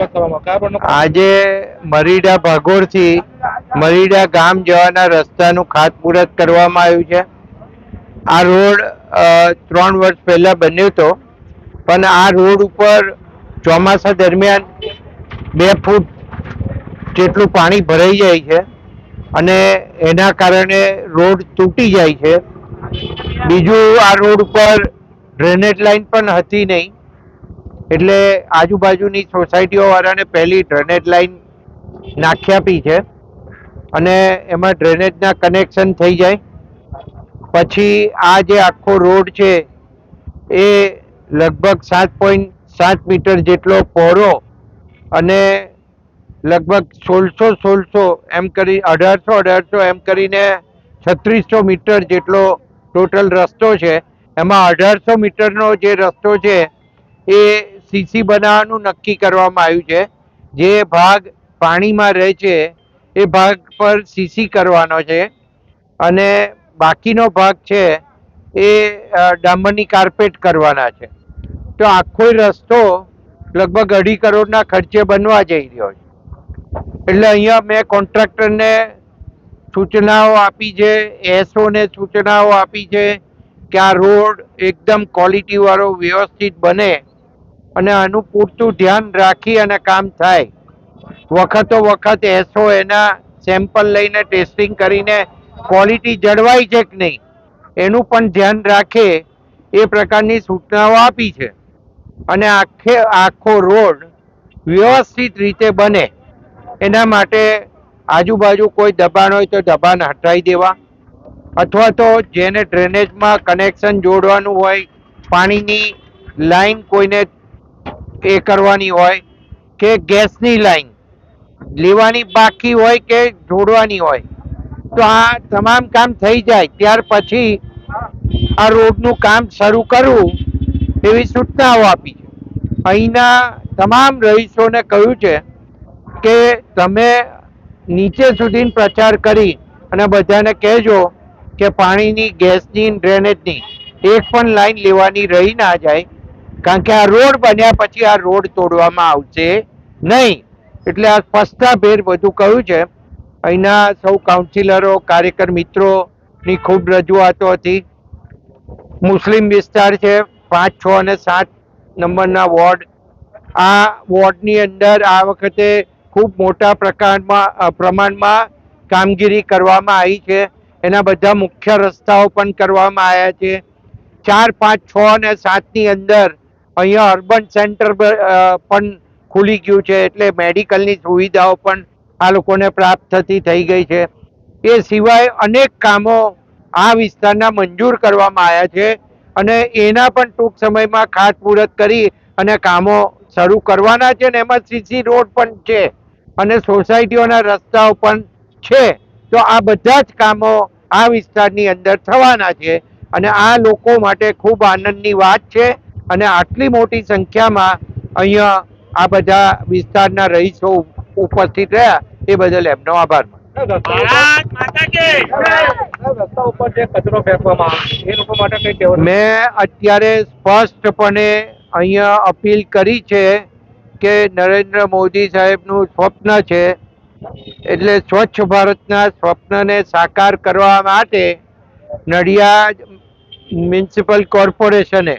આજે મરીડા ભાગોળથી મરીડા ગામ જવાના રસ્તાનું ખાતમુહૂર્ત કરવામાં આવ્યું છે. આ રોડ ત્રણ વર્ષ પહેલા બન્યો હતો. પણ આ રોડ ઉપર ચોમાસા દરમિયાન બે ફૂટ જેટલું પાણી ભરાઈ જાય છે અને એના કારણે રોડ તૂટી જાય છે. બીજું આ રોડ ઉપર ડ્રેનેજ લાઈન પણ હતી નહીં. એટલે આજુબાજુની સોસાયટીઓ વાળાને પહેલી ડ્રેનેજ લાઈન નાખી આપી છે. અને એમાં ડ્રેનેજના કનેક્શન થઈ જાય. પછી આ જે આખો રોડ છે, એ લગભગ સાત પોઈન્ટ સાત મીટર જેટલો પહોળો અને લગભગ સોળસો સોળસો એમ કરી, અઢારસો અઢારસો એમ કરીને છત્રીસો મીટર જેટલો ટોટલ રસ્તો છે. એમાં અઢારસો મીટરનો જે રસ્તો છે, એ સીસી બનાવવાનું નક્કી કરવામાં આવ્યું છે. જે ભાગ પાણીમાં રહે છે, એ ભાગ પર સીસી કરવાનો છે. અને બાકીનો ભાગ છે, એ ડામરની કાર્પેટ કરવાના છે. તો આખો રસ્તો લગભગ અઢી કરોડના ખર્ચે બનવા જઈ રહ્યો છે. એટલે અહીંયા મેં કોન્ટ્રાક્ટરને સૂચનાઓ આપી છે, એસઓને સૂચનાઓ આપી છે કે આ રોડ એકદમ ક્વોલિટીવાળો, વ્યવસ્થિત બને. અને આનું પૂરતું ધ્યાન રાખી અને કામ થાય. વખતો વખત એસો એના સેમ્પલ લઈને ટેસ્ટિંગ કરીને ક્વોલિટી જળવાય છે કે નહીં, એનું પણ ધ્યાન રાખે એ પ્રકારની સૂચનાઓ આપી છે. અને આખે, આખો રોડ વ્યવસ્થિત રીતે બને. એના માટે આજુબાજુ કોઈ દબાણ હોય તો દબાણ હટાવી દેવા. અથવા તો જેને ડ્રેનેજમાં કનેક્શન જોડવાનું હોય, પાણીની લાઈન કોઈને એ કરવાની હોય કે ગેસની લાઈન લેવાની બાકી હોય કે જોડવાની હોય. તો આ તમામ કામ થઈ જાય. ત્યાર પછી આ રોડનું કામ શરૂ કરવું એવી સૂચનાઓ આપી છે. અહીંના તમામ રહીશોને કહ્યું છે કે તમે નીચે સુધી પ્રચાર કરી અને બધાને કહેજો કે પાણીની, ગેસની, ડ્રેનેજની એક પણ લાઈન લેવાની રહી ના જાય. કારણ કે આ રોડ બન્યા પછી આ રોડ તોડવામાં આવશે નહીં. એટલે આ સ્પષ્ટતાભેર બધું કહ્યું છે. અહીંના સૌ કાઉન્સિલરો કાર્યકર મિત્રોની ખૂબ રજૂઆતો હતી. મુસ્લિમ વિસ્તાર છે, પાંચ, છ અને સાત નંબરના વોર્ડ. આ વોર્ડની અંદર આ વખતે ખૂબ મોટા પ્રકારમાં પ્રમાણમાં કામગીરી કરવામાં આવી છે. એના બધા મુખ્ય રસ્તાઓ પણ કરવામાં આવ્યા છે. ચાર, પાંચ, છ અને સાતની અંદર અહીંયા અર્બન સેન્ટર પણ ખુલી ગયું છે એટલે મેડિકલની સુવિધાઓ પણ આ લોકોને પ્રાપ્ત થતી થઈ ગઈ છે. એ સિવાય અનેક કામો આ વિસ્તારના મંજૂર કરવામાં આવ્યા છે અને એના પણ ટૂંક સમયમાં ખાતમુહૂર્ત કરી અને કામો શરૂ કરવાના છે ને એમાં સીસી રોડ પણ છે અને સોસાયટીઓના રસ્તાઓ પણ છે. તો આ બધા જ કામો આ વિસ્તારની અંદર થવાના છે અને આ લોકો માટે ખૂબ આનંદની વાત છે. અને આટલી મોટી સંખ્યામાં અહીંયા આ બધા વિસ્તારના રહીશો ઉપસ્થિત રહ્યા એ બદલ એમનો આભાર માનું ભારત માતા કી રસ્તા ઉપર જે કચરો ફેંકવામાં આવે છે એ લોકો માટે કઈ કહેવાનું મેં અત્યારે સ્પષ્ટપણે અહીંયા અપીલ કરી છે કે નરેન્દ્ર મોદી સાહેબનું સ્વપ્ન છે એટલે સ્વચ્છ ભારતના સ્વપ્નને સાકાર કરવા માટે નડિયાદ મ્યુનિસિપલ કોર્પોરેશને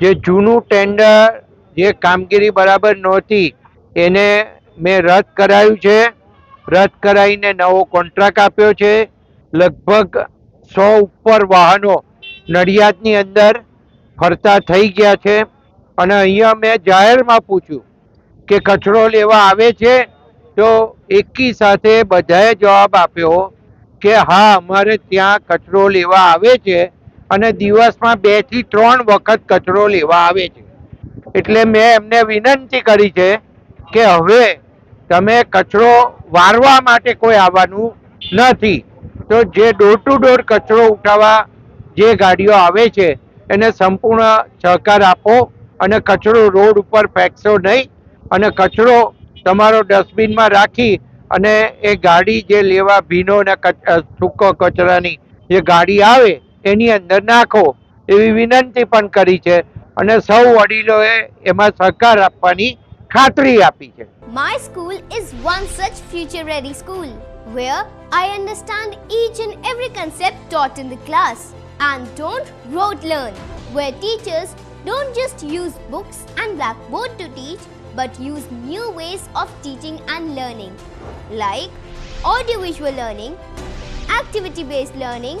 જે જૂનું ટેન્ડર જે કામગીરી બરાબર નહોતી, એને મેં રદ કરાયું છે. રદ કરાવીને નવો કોન્ટ્રાક્ટ આપ્યો છે. લગભગ સો ઉપર વાહનો નડિયાદની અંદર ફરતા થઈ ગયા છે. અને અહીંયા મેં જાહેરમાં પૂછ્યું કે કચરો લેવા આવે છે? તો એકી સાથે બધાએ જવાબ આપ્યો કે હા, અમારે ત્યાં કચરો લેવા આવે છે. અને દિવસમાં બેથી ત્રણ વખત કચરો લેવા આવે છે. એટલે મેં એમને વિનંતી કરી છે કે હવે તમે કચરો વારવા માટે કોઈ આવવાનું નથી. તો જે ડોર ટુ ડોર કચરો ઉઠાવવા જે ગાડીઓ આવે છે, એને સંપૂર્ણ સહકાર આપો અને કચરો રોડ ઉપર ફેંકશો નહીં અને કચરો તમારો ડસ્ટબિનમાં રાખી અને એ ગાડી જે લેવા ભીનો અને સૂકો કચરાની જે ગાડી આવે એની અંદર નાખો એવી વિનંતી પણ કરી છે અને સૌ વડીલોએ એમાં સહકાર આપવાની ખાતરી આપી છે My school is one such future ready school where I understand each and every concept taught in the class and don't rote learn, where teachers don't just use books and blackboard to teach but use new ways of teaching and learning like audiovisual learning, activity based learning,